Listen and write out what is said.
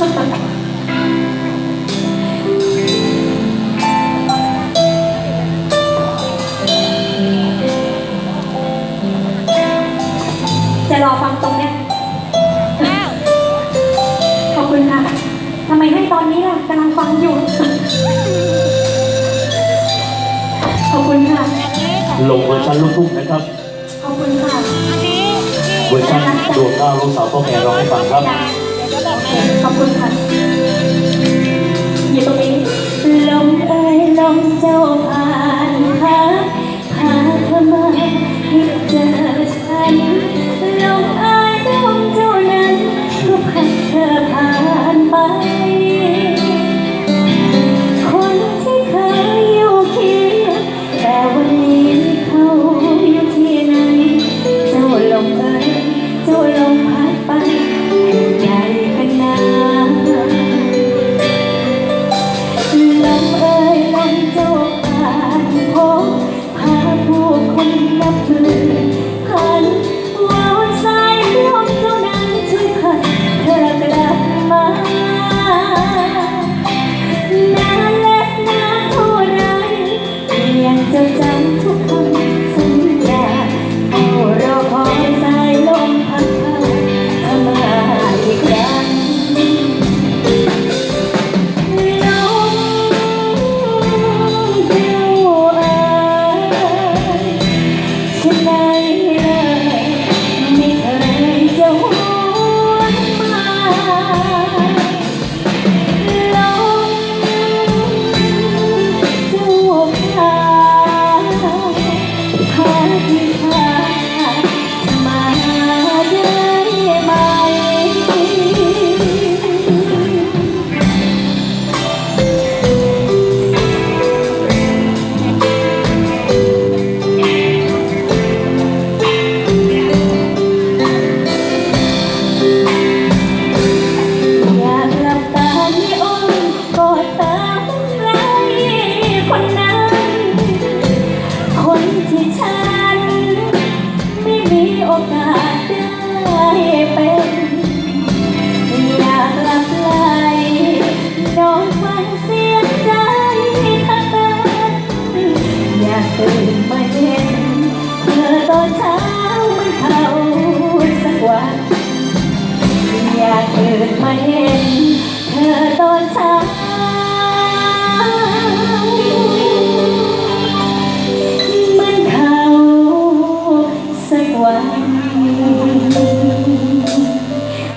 จะรอฟังตรงเนี้ยขอบคุณค่ะทำไมให้ตอนนี้ล่ะกำลังฟังอยู่ ขอบคุณค่ะ ลงเวชันลูกทุ่งนะครับ ขอบคุณค่ะ เวอร์ชันดวงดาวลูกสาวพ่อแม่ร้องให้ฟังครับ 对放松一 ตื่นเย็นเมื่อตอนเช้ามัเข้าสักวันอยากตื่นมาเห็น